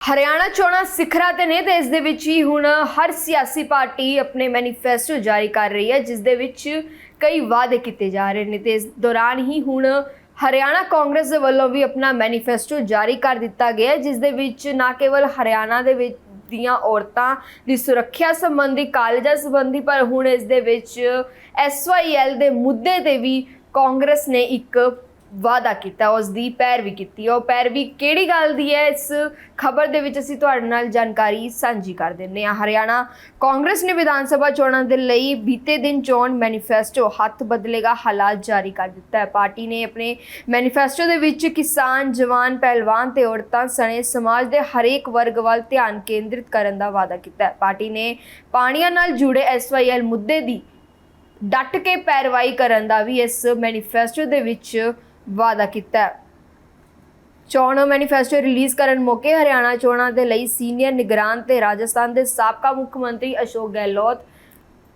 ਹਰਿਆਣਾ ਚੋਣਾਂ ਸਿਖਰਾਂ ਤੇ ਨੇ ਤੇ ਇਸ ਦੇ ਵਿੱਚ ਹੀ ਹੁਣ ਹਰ ਸਿਆਸੀ ਪਾਰਟੀ ਆਪਣੇ ਮੈਨੀਫੈਸਟੋ ਜਾਰੀ ਕਰ ਰਹੀ ਹੈ ਜਿਸ ਦੇ ਵਿੱਚ ਕਈ ਵਾਅਦੇ ਕੀਤੇ ਜਾ ਰਹੇ ਨੇ ਤੇ ਇਸ ਦੌਰਾਨ ਹੀ ਹੁਣ ਹਰਿਆਣਾ ਕਾਂਗਰਸ ਦੇ ਵੱਲੋਂ ਵੀ ਆਪਣਾ ਮੈਨੀਫੈਸਟੋ ਜਾਰੀ ਕਰ ਦਿੱਤਾ ਗਿਆ ਹੈ, ਜਿਸ ਦੇ ਵਿੱਚ ਨਾ ਕੇਵਲ ਹਰਿਆਣਾ ਦੇ ਵਿੱਚ ਦੀਆਂ ਔਰਤਾਂ ਦੀ ਸੁਰੱਖਿਆ ਸੰਬੰਧੀ ਕਾਲਜਾਂ ਸੰਬੰਧੀ ਪਰ ਹੁਣ ਇਸ ਦੇ ਵਿੱਚ ਐਸਵਾਈਐਲ ਦੇ ਮੁੱਦੇ ਤੇ ਵੀ ਕਾਂਗਰਸ ਨੇ ਇੱਕ ਵਾਅਦਾ ਕੀਤਾ, ਉਸ ਦੀ ਪੈਰਵੀ ਕੀਤੀ। ਉਹ ਪੈਰਵੀ ਕਿਹੜੀ ਗੱਲ ਦੀ ਹੈ? ਇਸ ਖਬਰ ਦੇ ਵਿੱਚ ਅਸੀਂ ਤੁਹਾਡੇ ਨਾਲ ਜਾਣਕਾਰੀ ਸਾਂਝੀ ਕਰ ਦਿੰਦੇ ਹਾਂ। ਹਰਿਆਣਾ ਕਾਂਗਰਸ ਨੇ ਵਿਧਾਨ ਸਭਾ ਚੋਣਾਂ ਦੇ ਲਈ ਬੀਤੇ ਦਿਨ ਚੋਣ ਮੈਨੀਫੈਸਟੋ ਹੱਥ ਬਦਲੇਗਾ ਹਾਲਾਤ ਜਾਰੀ ਕਰ ਦਿੱਤਾ ਹੈ। ਪਾਰਟੀ ਨੇ ਆਪਣੇ ਮੈਨੀਫੈਸਟੋ ਦੇ ਵਿੱਚ ਕਿਸਾਨ, ਜਵਾਨ, ਪਹਿਲਵਾਨ ਤੇ ਔਰਤਾਂ ਸਣੇ ਸਮਾਜ ਦੇ ਹਰੇਕ ਵਰਗ ਵੱਲ ਧਿਆਨ ਕੇਂਦਰਿਤ ਕਰਨ ਦਾ ਵਾਅਦਾ ਕੀਤਾ ਹੈ। ਪਾਰਟੀ ਨੇ ਪਾਣੀਆਂ ਨਾਲ ਜੁੜੇ ਐਸਵਾਈਐਲ ਮੁੱਦੇ ਦੀ ਡਟ ਕੇ ਪੈਰਵਾਈ ਕਰਨ ਦਾ ਵੀ ਇਸ ਮੈਨੀਫੈਸਟੋ ਦੇ ਵਿੱਚ ਵਾਅਦਾ ਕੀਤਾ ਹੈ। ਚੋਣ ਮੈਨੀਫੈਸਟੋ ਰਿਲੀਜ਼ ਕਰਨ ਮੌਕੇ ਹਰਿਆਣਾ ਚੋਣਾਂ ਦੇ ਲਈ ਸੀਨੀਅਰ ਨਿਗਰਾਨ ਤੇ ਰਾਜਸਥਾਨ ਦੇ ਸਾਬਕਾ ਮੁੱਖ ਮੰਤਰੀ ਅਸ਼ੋਕ ਗਹਿਲੋਤ,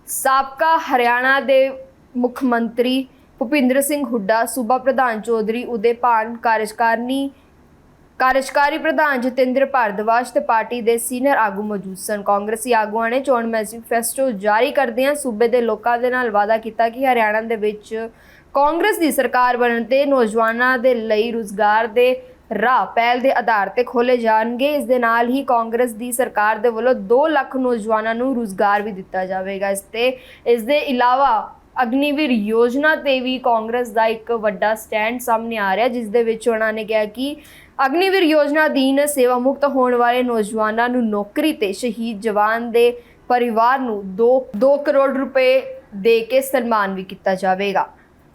ਸਾਬਕਾ ਹਰਿਆਣਾ ਦੇ ਮੁੱਖ ਮੰਤਰੀ ਭੁਪਿੰਦਰ ਸਿੰਘ ਹੁੱਡਾ, ਸੂਬਾ ਪ੍ਰਧਾਨ ਚੌਧਰੀ ਉਦੇਪਾਨ ਕਾਰਜਕਾਰਨੀ, ਕਾਰਜਕਾਰੀ ਪ੍ਰਧਾਨ ਜਤਿੰਦਰ ਭਾਰਦਵਾਜ ਤੇ ਪਾਰਟੀ ਦੇ ਸੀਨੀਅਰ ਆਗੂ ਮੌਜੂਦ ਸਨ। ਕਾਂਗਰਸੀ ਆਗੂਆਂ ਨੇ ਚੋਣ ਮੈਨੀਫੈਸਟੋ ਜਾਰੀ ਕਰਦਿਆਂ ਸੂਬੇ ਦੇ ਲੋਕਾਂ ਦੇ ਨਾਲ ਵਾਅਦਾ ਕੀਤਾ ਕਿ ਹਰਿਆਣਾ ਦੇ ਵਿੱਚ ਕਾਂਗਰਸ ਦੀ ਸਰਕਾਰ ਬਣਨ ਤੇ ਨੌਜਵਾਨਾਂ ਦੇ ਲਈ ਰੁਜ਼ਗਾਰ ਦੇ ਰਾਹ ਪਹਿਲ ਦੇ ਆਧਾਰ ਤੇ ਖੋਲੇ ਜਾਣਗੇ। ਇਸ ਦੇ ਨਾਲ ਹੀ ਕਾਂਗਰਸ ਦੀ ਸਰਕਾਰ ਦੇ ਵੱਲੋਂ 2 ਲੱਖ ਨੌਜਵਾਨਾਂ ਨੂੰ ਰੁਜ਼ਗਾਰ ਵੀ ਦਿੱਤਾ ਜਾਵੇਗਾ। ਇਸ ਤੇ, ਇਸ ਦੇ ਇਲਾਵਾ ਅਗਨੀਵੀਰ ਯੋਜਨਾ ਤੇ ਵੀ ਕਾਂਗਰਸ ਦਾ ਇੱਕ ਵੱਡਾ ਸਟੈਂਡ ਸਾਹਮਣੇ ਆ ਰਿਹਾ, ਜਿਸ ਦੇ ਵਿੱਚ ਉਹਨਾਂ ਨੇ ਕਿਹਾ ਕਿ ਅਗਨੀਵੀਰ ਯੋਜਨਾ ਅਧੀਨ ਸੇਵਾ ਮੁਕਤ ਹੋਣ ਵਾਲੇ ਨੌਜਵਾਨਾਂ ਨੂੰ ਨੌਕਰੀ ਤੇ ਸ਼ਹੀਦ ਜਵਾਨ ਦੇ ਪਰਿਵਾਰ ਨੂੰ 2 2 ਕਰੋੜ ਰੁਪਏ ਦੇ ਕੇ ਸਨਮਾਨ ਵੀ ਕੀਤਾ ਜਾਵੇਗਾ।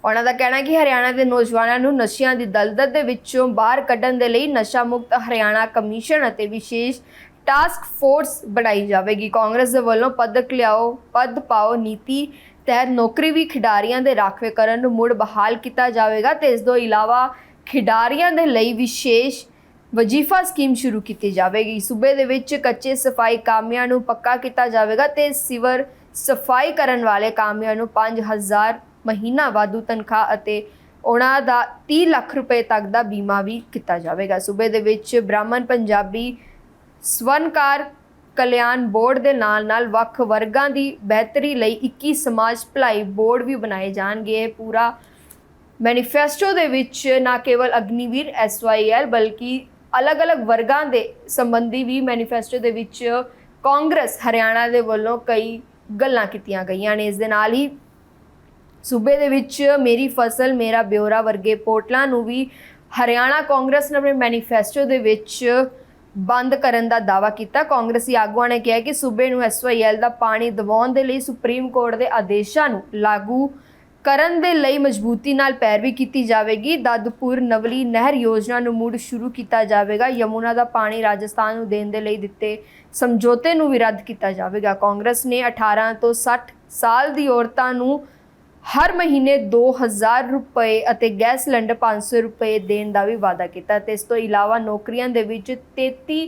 ਉਹਨਾਂ ਦਾ ਕਹਿਣਾ ਹੈ ਕਿ ਹਰਿਆਣਾ ਦੇ ਨੌਜਵਾਨਾਂ ਨੂੰ ਨਸ਼ਿਆਂ ਦੀ ਦਲਦਲ ਦੇ ਵਿੱਚੋਂ ਬਾਹਰ ਕੱਢਣ ਦੇ ਲਈ ਨਸ਼ਾ ਮੁਕਤ ਹਰਿਆਣਾ ਕਮਿਸ਼ਨ ਅਤੇ ਵਿਸ਼ੇਸ਼ ਟਾਸਕ ਫੋਰਸ ਬਣਾਈ ਜਾਵੇਗੀ। ਕਾਂਗਰਸ ਦੇ ਵੱਲੋਂ ਪਦਕ ਲਿਆਓ, ਪਦ ਪਾਓ, ਨੀਤੀ ਤਹਿਤ ਨੌਕਰੀ ਵੀ ਖਿਡਾਰੀਆਂ ਦੇ ਰਾਖਵੇਂਕਰਨ ਨੂੰ ਮੁੜ ਬਹਾਲ ਕੀਤਾ ਜਾਵੇਗਾ ਤੇ ਇਸ ਤੋਂ ਇਲਾਵਾ ਖਿਡਾਰੀਆਂ ਦੇ ਲਈ ਵਿਸ਼ੇਸ਼ ਵਜੀਫਾ ਸਕੀਮ ਸ਼ੁਰੂ ਕੀਤੀ ਜਾਵੇਗੀ। ਸੂਬੇ ਦੇ ਵਿੱਚ ਕੱਚੇ ਸਫ਼ਾਈ ਕਾਮਿਆਂ ਨੂੰ ਪੱਕਾ ਕੀਤਾ ਜਾਵੇਗਾ ਤੇ ਸਿਵਰ ਸਫ਼ਾਈ ਕਰਨ ਵਾਲੇ ਕਾਮਿਆਂ ਨੂੰ 5000 ਮਹੀਨਾ ਵਾਧੂ ਤਨਖਾਹ ਅਤੇ ਉਹਨਾਂ ਦਾ 30 ਲੱਖ ਰੁਪਏ ਤੱਕ ਦਾ ਬੀਮਾ ਵੀ ਕੀਤਾ ਜਾਵੇਗਾ। ਸੂਬੇ ਦੇ ਵਿੱਚ ਬ੍ਰਾਹਮਣ ਪੰਜਾਬੀ ਸਵਰਨਕਾਰ ਕਲਿਆਣ ਬੋਰਡ ਦੇ ਨਾਲ-ਨਾਲ ਵੱਖ ਵਰਗਾਂ ਦੀ ਬਿਹਤਰੀ ਲਈ 21 ਸਮਾਜ ਭਲਾਈ ਬੋਰਡ ਵੀ ਬਣਾਏ ਜਾਣਗੇ। ਇਹ ਪੂਰਾ ਮੈਨੀਫੈਸਟੋ ਦੇ ਵਿੱਚ ਨਾ ਕੇਵਲ ਅਗਨੀਵੀਰ ਐਸਵਾਈਐਲ ਬਲਕਿ ਅਲੱਗ-ਅਲੱਗ ਵਰਗਾਂ ਦੇ ਸੰਬੰਧੀ ਵੀ ਮੈਨੀਫੈਸਟੋ ਦੇ ਵਿੱਚ ਕਾਂਗਰਸ ਹਰਿਆਣਾ ਦੇ ਵੱਲੋਂ ਕਈ ਗੱਲਾਂ ਕੀਤੀਆਂ ਗਈਆਂ ਨੇ। ਇਸ ਦੇ ਨਾਲ ਹੀ ਸੂਬੇ ਦੇ ਵਿੱਚ ਮੇਰੀ ਫਸਲ, ਮੇਰਾ ਬਿਉਰਾ ਵਰਗੇ ਪੋਰਟਲਾਂ ਨੂੰ ਵੀ ਹਰਿਆਣਾ ਕਾਂਗਰਸ ਨੇ ਆਪਣੇ ਮੈਨੀਫੈਸਟੋ ਦੇ ਵਿੱਚ ਬੰਦ ਕਰਨ ਦਾ ਦਾਅਵਾ ਕੀਤਾ। ਕਾਂਗਰਸੀ ਆਗੂਆਂ ਨੇ ਕਿਹਾ ਕਿ ਸੂਬੇ ਨੂੰ ਐਸਵਾਈਐਲ ਦਾ ਪਾਣੀ ਦਿਵਾਉਣ ਦੇ ਲਈ ਸੁਪਰੀਮ ਕੋਰਟ ਦੇ ਆਦੇਸ਼ਾਂ ਨੂੰ ਲਾਗੂ ਕਰਨ ਦੇ ਲਈ ਮਜ਼ਬੂਤੀ ਨਾਲ ਪੈਰਵੀ ਕੀਤੀ ਜਾਵੇਗੀ। ਦਦਪੁਰ ਨਵਲੀ ਨਹਿਰ ਯੋਜਨਾ ਨੂੰ ਮੁੜ ਸ਼ੁਰੂ ਕੀਤਾ ਜਾਵੇਗਾ। ਯਮੁਨਾ ਦਾ ਪਾਣੀ ਰਾਜਸਥਾਨ ਨੂੰ ਦੇਣ ਦੇ ਲਈ ਦਿੱਤੇ ਸਮਝੌਤੇ ਨੂੰ ਵੀ ਰੱਦ ਕੀਤਾ ਜਾਵੇਗਾ। ਕਾਂਗਰਸ ਨੇ 18 ਤੋਂ 60 ਸਾਲ ਦੀ ਔਰਤਾਂ ਨੂੰ ਹਰ ਮਹੀਨੇ 2000 ਰੁਪਏ ਅਤੇ ਗੈਸ ਸਿਲੰਡਰ 500 ਰੁਪਏ ਦੇਣ ਦਾ ਵੀ ਵਾਅਦਾ ਕੀਤਾ ਤੇ ਇਸ ਤੋਂ ਇਲਾਵਾ ਨੌਕਰੀਆਂ ਦੇ ਵਿੱਚ 33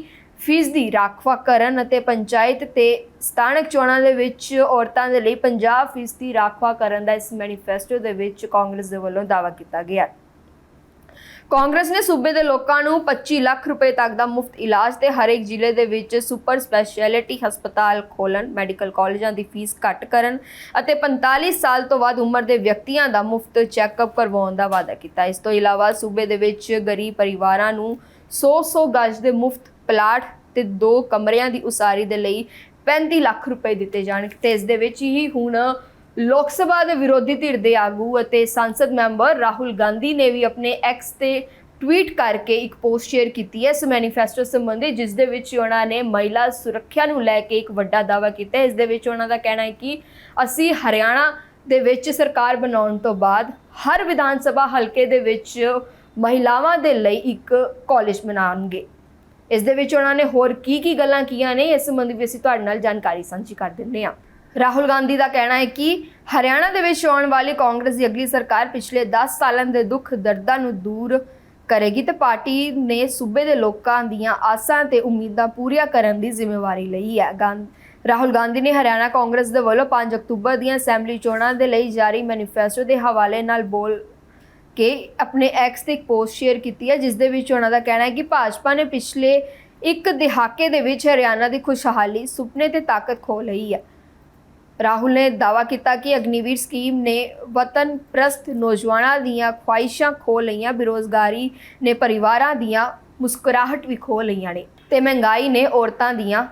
ਫੀਸਦੀ ਰਾਖਵਾਂਕਰਨ ਅਤੇ ਪੰਚਾਇਤ ਤੇ ਸਥਾਨਕ ਚੋਣਾਂ ਦੇ ਵਿੱਚ ਔਰਤਾਂ ਦੇ ਲਈ 50 ਫੀਸਦੀ ਰਾਖਵਾਂਕਰਨ ਦਾ ਇਸ ਮੈਨੀਫੈਸਟੋ ਦੇ ਵਿੱਚ ਕਾਂਗਰਸ ਦੇ ਵੱਲੋਂ ਦਾਅਵਾ ਕੀਤਾ ਗਿਆ। ਹੈ ਕਾਂਗਰਸ ਨੇ ਸੂਬੇ ਦੇ ਲੋਕਾਂ ਨੂੰ 25 ਲੱਖ ਰੁਪਏ ਤੱਕ ਦਾ ਮੁਫਤ ਇਲਾਜ ਤੇ ਹਰੇਕ ਜ਼ਿਲ੍ਹੇ ਦੇ ਵਿੱਚ ਸੁਪਰ ਸਪੈਸ਼ਲਿਟੀ ਹਸਪਤਾਲ ਖੋਲਣ ਮੈਡੀਕਲ ਕਾਲਜਾਂ ਦੀ ਫੀਸ ਘੱਟ ਕਰਨ ਅਤੇ 45 ਸਾਲ ਤੋਂ ਵੱਧ ਉਮਰ ਦੇ ਵਿਅਕਤੀਆਂ ਦਾ ਮੁਫਤ ਚੈੱਕਅਪ ਕਰਵਾਉਣ ਦਾ ਵਾਅਦਾ ਕੀਤਾ। ਇਸ ਤੋਂ ਇਲਾਵਾ ਸੂਬੇ ਦੇ ਵਿੱਚ ਗਰੀਬ ਪਰਿਵਾਰਾਂ ਨੂੰ 100-100 ਗਜ ਦੇ ਮੁਫਤ ਪਲਾਟ ਤੇ ਦੋ ਕਮਰਿਆਂ ਦੀ ਉਸਾਰੀ ਦੇ ਲਈ 35 ਲੱਖ ਰੁਪਏ ਦਿੱਤੇ ਜਾਣਗੇ ਤੇ ਇਸ ਦੇ ਵਿੱਚ ਹੀ ਹੁਣ ਲੋਕ ਸਭਾ ਦੇ ਵਿਰੋਧੀ ਧਿਰ ਦੇ ਆਗੂ ਅਤੇ ਸੰਸਦ ਮੈਂਬਰ ਰਾਹੁਲ ਗਾਂਧੀ ਨੇ ਵੀ ਆਪਣੇ ਐਕਸ ਤੇ ਟਵੀਟ ਕਰਕੇ ਇੱਕ ਪੋਸਟ ਸ਼ੇਅਰ ਕੀਤੀ ਹੈ ਇਸ ਮੈਨੀਫੈਸਟੋ ਸੰਬੰਧੀ, ਜਿਸ ਦੇ ਵਿੱਚ ਉਹਨਾਂ ਨੇ ਮਹਿਲਾ ਸੁਰੱਖਿਆ ਨੂੰ ਲੈ ਕੇ ਇੱਕ ਵੱਡਾ ਦਾਅਵਾ ਕੀਤਾ ਹੈ। ਇਸ ਦੇ ਵਿੱਚ ਉਹਨਾਂ ਦਾ ਕਹਿਣਾ ਹੈ ਕਿ ਅਸੀਂ ਹਰਿਆਣਾ ਦੇ ਵਿੱਚ ਸਰਕਾਰ ਬਣਾਉਣ ਤੋਂ ਬਾਅਦ ਹਰ ਵਿਧਾਨ ਸਭਾ ਹਲਕੇ ਦੇ ਵਿੱਚ ਮਹਿਲਾਵਾਂ ਦੇ ਲਈ ਇੱਕ ਕਾਲਜ ਬਣਾਉਣਗੇ। ਇਸ ਦੇ ਵਿੱਚ ਉਹਨਾਂ ਨੇ ਹੋਰ ਕੀ ਕੀ ਗੱਲਾਂ ਕੀਆਂ ਨੇ, ਇਸ ਸੰਬੰਧੀ ਵੀ ਅਸੀਂ ਤੁਹਾਡੇ ਨਾਲ ਜਾਣਕਾਰੀ ਸਾਂਝੀ ਕਰ ਦਿੰਦੇ ਹਾਂ। ਰਾਹੁਲ ਗਾਂਧੀ ਦਾ ਕਹਿਣਾ ਹੈ ਕਿ ਹਰਿਆਣਾ ਦੇ ਵਿੱਚ ਆਉਣ ਵਾਲੀ ਕਾਂਗਰਸ ਦੀ ਅਗਲੀ ਸਰਕਾਰ ਪਿਛਲੇ 10 ਸਾਲਾਂ ਦੇ ਦੁੱਖ ਦਰਦਾਂ ਨੂੰ ਦੂਰ ਕਰੇਗੀ ਤੇ ਪਾਰਟੀ ਨੇ ਸੂਬੇ ਦੇ ਲੋਕਾਂ ਦੀਆਂ ਆਸਾਂ ਤੇ ਉਮੀਦਾਂ ਪੂਰੀਆਂ ਕਰਨ ਦੀ ਜ਼ਿੰਮੇਵਾਰੀ ਲਈ ਹੈ। ਗਾਂਧ ਰਾਹੁਲ ਗਾਂਧੀ ਨੇ ਹਰਿਆਣਾ ਕਾਂਗਰਸ ਦੇ ਵੱਲੋਂ 5 ਅਕਤੂਬਰ ਦੀਆਂ ਅਸੈਂਬਲੀ ਚੋਣਾਂ ਦੇ ਲਈ ਜਾਰੀ ਮੈਨੀਫੈਸਟੋ ਦੇ ਹਵਾਲੇ ਨਾਲ ਬੋਲ ਕੇ ਆਪਣੇ ਐਕਸ ਤੇ ਇੱਕ ਪੋਸਟ ਸ਼ੇਅਰ ਕੀਤੀ ਹੈ, ਜਿਸ ਦੇ ਵਿੱਚ ਉਹਨਾਂ ਦਾ ਕਹਿਣਾ ਹੈ ਕਿ ਭਾਜਪਾ ਨੇ ਪਿਛਲੇ ਇੱਕ ਦਹਾਕੇ ਦੇ ਵਿੱਚ ਹਰਿਆਣਾ ਦੀ ਖੁਸ਼ਹਾਲੀ ਸੁਪਨੇ ਤੇ ਤਾਕਤ ਖੋ ਲਈ ਹੈ। ਰਾਹੁਲ ਨੇ ਦਾਅਵਾ ਕੀਤਾ ਕਿ ਅਗਨੀਵੀਰ ਸਕੀਮ ਨੇ ਵਤਨ ਪ੍ਰਸਤ ਨੌਜਵਾਨਾਂ ਦੀਆਂ ਖੁਆਇਸ਼ਾਂ ਖੋ ਲਈਆਂ, ਬੇਰੋਜ਼ਗਾਰੀ ਨੇ ਪਰਿਵਾਰਾਂ ਦੀਆਂ ਮੁਸਕਰਾਹਟ ਵੀ ਖੋ ਲਈਆਂ ਨੇ ਤੇ ਮਹਿੰਗਾਈ ਨੇ ਔਰਤਾਂ ਦੀਆਂ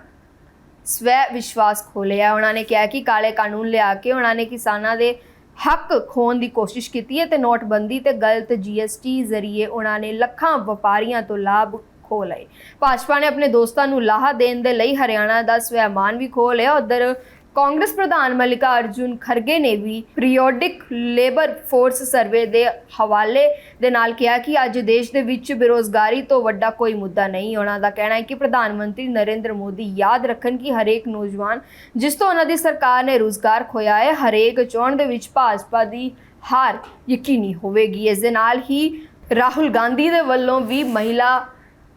ਸਵੈ ਵਿਸ਼ਵਾਸ ਖੋ ਲਿਆ। ਉਹਨਾਂ ਨੇ ਕਿਹਾ ਕਿ ਕਾਲੇ ਕਾਨੂੰਨ ਲਿਆ ਕੇ ਉਹਨਾਂ ਨੇ ਕਿਸਾਨਾਂ ਦੇ ਹੱਕ ਖੋਣ ਦੀ ਕੋਸ਼ਿਸ਼ ਕੀਤੀ ਹੈ ਤੇ ਨੋਟਬੰਦੀ ਤੇ ਗਲਤ ਜੀਐਸਟੀ ਜ਼ਰੀਏ ਉਹਨਾਂ ਨੇ ਲੱਖਾਂ ਵਪਾਰੀਆਂ ਤੋਂ ਲਾਭ ਖੋ ਲਏ। ਭਾਜਪਾ ਨੇ ਆਪਣੇ ਦੋਸਤਾਂ ਨੂੰ ਲਾਹਾ ਦੇਣ ਦੇ ਲਈ ਹਰਿਆਣਾ ਦਾ ਸਵੈਮਾਨ ਵੀ ਖੋ ਲਿਆ। ਉਧਰ ਕਾਂਗਰਸ ਪ੍ਰਧਾਨ ਮਲਿਕਾ ਅਰਜੁਨ ਖਰਗੇ ਨੇ ਵੀ ਪੀਰੀਓਡਿਕ ਲੇਬਰ ਫੋਰਸ ਸਰਵੇ ਦੇ ਹਵਾਲੇ ਦੇ ਨਾਲ ਕਿਹਾ ਕਿ ਅੱਜ ਦੇਸ਼ ਦੇ ਵਿੱਚ ਬੇਰੋਜ਼ਗਾਰੀ ਤੋਂ ਵੱਡਾ ਕੋਈ ਮੁੱਦਾ ਨਹੀਂ। ਉਹਨਾਂ ਦਾ ਕਹਿਣਾ ਹੈ ਕਿ ਪ੍ਰਧਾਨ ਮੰਤਰੀ ਨਰਿੰਦਰ ਮੋਦੀ ਯਾਦ ਰੱਖਣ ਕਿ ਹਰੇਕ ਨੌਜਵਾਨ ਜਿਸ ਤੋਂ ਉਹਨਾਂ ਦੀ ਸਰਕਾਰ ਨੇ ਰੋਜ਼ਗਾਰ ਖੋਇਆ ਹੈ, ਹਰੇਕ ਚੋਣ ਦੇ ਵਿੱਚ ਭਾਜਪਾ ਦੀ ਹਾਰ ਯਕੀਨੀ ਹੋਵੇਗੀ। ਇਸ ਦੇ ਨਾਲ ਹੀ ਰਾਹੁਲ ਗਾਂਧੀ ਦੇ ਵੱਲੋਂ ਵੀ ਮਹਿਲਾ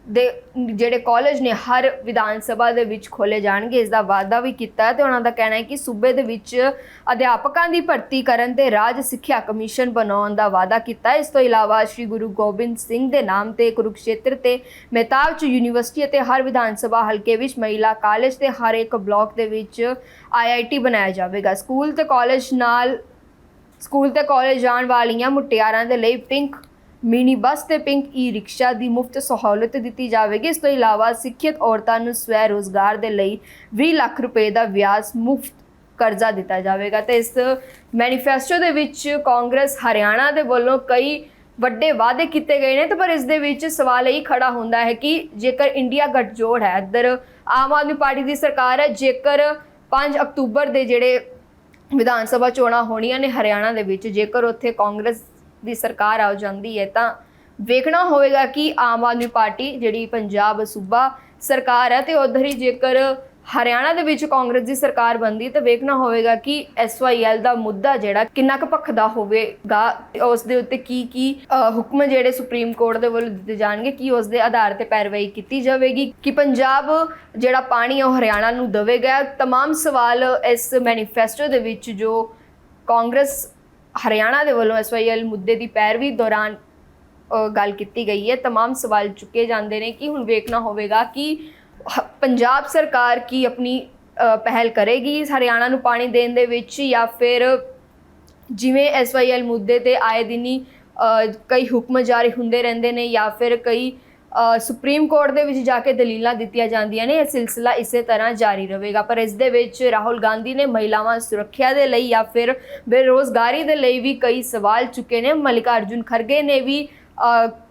ਦੇ ਜਿਹੜੇ ਕਾਲਜ ਨੇ, ਹਰ ਵਿਧਾਨ ਸਭਾ ਦੇ ਵਿੱਚ ਖੋਲੇ ਜਾਣਗੇ ਇਸ ਦਾ ਵਾਅਦਾ ਵੀ ਕੀਤਾ ਹੈ ਤੇ ਉਹਨਾਂ ਦਾ ਕਹਿਣਾ ਹੈ ਕਿ ਸੂਬੇ ਦੇ ਵਿੱਚ ਅਧਿਆਪਕਾਂ ਦੀ ਭਰਤੀ ਕਰਨ ਤੇ ਰਾਜ ਸਿੱਖਿਆ ਕਮਿਸ਼ਨ ਬਣਾਉਣ ਦਾ ਵਾਅਦਾ ਕੀਤਾ ਹੈ। ਇਸ ਤੋਂ ਇਲਾਵਾ ਸ੍ਰੀ ਗੁਰੂ ਗੋਬਿੰਦ ਸਿੰਘ ਦੇ ਨਾਮ ਤੇ ਕੁਰੂਕਸ਼ੇਤਰ ਤੇ ਮਹਿਤਾਬ ਚ ਯੂਨੀਵਰਸਿਟੀ ਅਤੇ ਹਰ ਵਿਧਾਨ ਸਭਾ ਹਲਕੇ ਵਿੱਚ ਮਹਿਲਾ ਕਾਲਜ ਤੇ ਹਰ ਇੱਕ ਬਲਾਕ ਦੇ ਵਿੱਚ ਆਈਆਈਟੀ ਬਣਾਇਆ ਜਾਵੇਗਾ। ਸਕੂਲ ਤੇ ਕਾਲਜ ਨਾਲ, ਸਕੂਲ ਤੇ ਕਾਲਜ ਜਾਣ ਵਾਲੀਆਂ ਮੁਟਿਆਰਾਂ ਦੇ ਲਈ ਪਿੰਕ ਮਿਨੀ ਬੱਸ ਤੇ ਪਿੰਕ ਈ ਰਿਕਸ਼ਾ ਦੀ ਮੁਫਤ ਸਹੂਲਤ ਦਿੱਤੀ ਜਾਵੇਗੀ। ਇਸ ਤੋਂ ਇਲਾਵਾ ਸਿੱਖਿਅਤ ਔਰਤਾਂ ਨੂੰ ਸਵੈ ਰੋਜ਼ਗਾਰ ਦੇ ਲਈ 20 ਲੱਖ ਰੁਪਏ ਦਾ ਵਿਆਜ ਮੁਫਤ ਕਰਜ਼ਾ ਦਿੱਤਾ ਜਾਵੇਗਾ ਤੇ ਇਸ ਮੈਨੀਫੈਸਟੋ ਦੇ ਵਿੱਚ ਕਾਂਗਰਸ ਹਰਿਆਣਾ ਦੇ ਵੱਲੋਂ ਕਈ ਵੱਡੇ ਵਾਅਦੇ ਕੀਤੇ ਗਏ ਨੇ ਤੇ ਪਰ ਇਸ ਦੇ ਵਿੱਚ ਸਵਾਲ ਇਹ ਖੜਾ ਹੁੰਦਾ ਹੈ ਕਿ ਜੇਕਰ ਇੰਡੀਆ ਗੱਠਜੋੜ ਹੈ, ਇੱਧਰ ਆਮ ਆਦਮੀ ਪਾਰਟੀ ਦੀ ਸਰਕਾਰ ਹੈ, ਜੇਕਰ 5 ਅਕਤੂਬਰ ਦੇ ਜਿਹੜੇ ਵਿਧਾਨ ਸਭਾ ਚੋਣਾਂ ਹੋਣੀਆਂ ਨੇ ਹਰਿਆਣਾ ਦੇ ਵਿੱਚ, ਜੇਕਰ ਉੱਥੇ ਕਾਂਗਰਸ ਦੀ ਸਰਕਾਰ ਆ ਜਾਂਦੀ ਹੈ ਤਾਂ ਵੇਖਣਾ ਹੋਵੇਗਾ ਕਿ ਆਮ ਆਦਮੀ ਪਾਰਟੀ ਜਿਹੜੀ ਪੰਜਾਬ ਸੂਬਾ ਸਰਕਾਰ ਹੈ ਤੇ ਉਧਰ ਹੀ ਜੇਕਰ ਹਰਿਆਣਾ ਦੇ ਵਿੱਚ ਕਾਂਗਰਸ ਦੀ ਸਰਕਾਰ ਬਣਦੀ ਤਾਂ ਵੇਖਣਾ ਹੋਵੇਗਾ ਕਿ ਐਸਵਾਈਐਲ ਦਾ ਮੁੱਦਾ ਜਿਹੜਾ ਕਿੰਨਾ ਕੁ ਪੱਖਦਾ ਹੋਵੇਗਾ ਤੇ ਉਸ ਦੇ ਉੱਤੇ ਕੀ ਕੀ ਅ, ਹੁਕਮ ਜਿਹੜੇ ਸੁਪਰੀਮ ਕੋਰਟ ਦੇ ਵੱਲੋਂ ਦਿੱਤੇ ਜਾਣਗੇ ਕੀ ਉਸ ਦੇ ਆਧਾਰ ਤੇ ਪੈਰਵਾਈ ਕੀਤੀ ਜਾਵੇਗੀ ਕਿ ਪੰਜਾਬ ਜਿਹੜਾ ਪਾਣੀ ਹੈ ਉਹ ਹਰਿਆਣਾ ਨੂੰ ਦੇਵੇਗਾ तमाम ਸਵਾਲ ਇਸ ਮੈਨੀਫੈਸਟੋ ਦੇ ਵਿੱਚ ਜੋ ਕਾਂਗਰਸ ਹਰਿਆਣਾ ਦੇ ਵੱਲੋਂ ਐਸਵਾਈਐਲ ਮੁੱਦੇ ਦੀ ਪੈਰਵੀ ਦੌਰਾਨ ਅ, ਗੱਲ ਕੀਤੀ ਗਈ ਹੈ तमाम ਸਵਾਲ ਚੁੱਕੇ ਜਾਂਦੇ ਨੇ ਕਿ ਹੁਣ ਵੇਖਣਾ ਹੋਵੇਗਾ ਕਿ ਹ- ਪੰਜਾਬ ਸਰਕਾਰ ਕੀ ਆਪਣੀ ਅ, ਪਹਿਲ ਕਰੇਗੀ ਇਸ ਹਰਿਆਣਾ ਨੂੰ ਪਾਣੀ ਦੇਣ ਦੇ ਵਿੱਚ ਜਾਂ ਫਿਰ ਜਿਵੇਂ ਐਸਵਾਈਐਲ ਮੁੱਦੇ ਤੇ ਆਏ ਦਿਨੀ ਅ, ਕਈ ਹੁਕਮ ਜਾਰੀ ਹੁੰਦੇ ਰਹਿੰਦੇ ਨੇ ਜਾਂ ਫਿਰ ਕਈ ਅ, ਸੁਪਰੀਮ ਕੋਰਟ ਦੇ ਵਿੱਚ ਜਾ ਕੇ ਦਲੀਲਾਂ ਦਿੱਤੀਆਂ ਜਾਂਦੀਆਂ ਨੇ, ਇਹ ਸਿਲਸਿਲਾ ਇਸੇ ਤਰ੍ਹਾਂ ਜਾਰੀ ਰਹੇਗਾ। ਪਰ ਇਸ ਦੇ ਵਿੱਚ ਰਾਹੁਲ ਗਾਂਧੀ ਨੇ ਮਹਿਲਾਵਾਂ ਸੁਰੱਖਿਆ ਦੇ ਲਈ ਜਾਂ ਫਿਰ ਬੇਰੋਜ਼ਗਾਰੀ ਦੇ ਲਈ ਵੀ ਕਈ ਸਵਾਲ ਚੁੱਕੇ ਨੇ। ਮਲਿਕਾ ਅਰਜੁਨ ਖਰਗੇ ਨੇ ਵੀ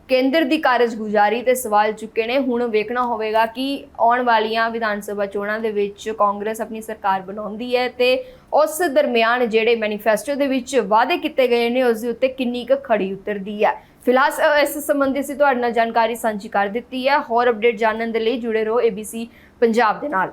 ਕੇਂਦਰ ਦੀ ਕਾਰਜਗੁਜ਼ਾਰੀ ਤੇ ਸਵਾਲ ਚੁੱਕੇ ਨੇ। ਹੁਣ ਵੇਖਣਾ ਹੋਵੇਗਾ ਕਿ ਆਉਣ ਵਾਲੀਆਂ ਵਿਧਾਨ ਸਭਾ ਚੋਣਾਂ ਦੇ ਵਿੱਚ ਕਾਂਗਰਸ ਆਪਣੀ ਸਰਕਾਰ ਬਣਾਉਂਦੀ ਹੈ ਤੇ ਉਸ ਦਰਮਿਆਨ ਜਿਹੜੇ ਮੈਨੀਫੈਸਟੋ ਦੇ ਵਿੱਚ ਵਾਅਦੇ ਕੀਤੇ ਗਏ ਨੇ, ਉਸ ਦੇ ਉੱਤੇ ਕਿੰਨੀ ਕੁ ਖੜੀ ਉਤਰਦੀ ਹੈ। ਫਿਲਹਾਲ ਅ, ਇਸ ਸੰਬੰਧੀ ਅਸੀਂ ਤੁਹਾਡੇ ਨਾਲ ਜਾਣਕਾਰੀ ਸਾਂਝੀ ਕਰ ਦਿੱਤੀ ਹੈ। ਹੋਰ ਅਪਡੇਟ ਜਾਣਨ ਦੇ ਲਈ ਜੁੜੇ ਰਹੋ ABC ਪੰਜਾਬ ਦੇ ਨਾਲ।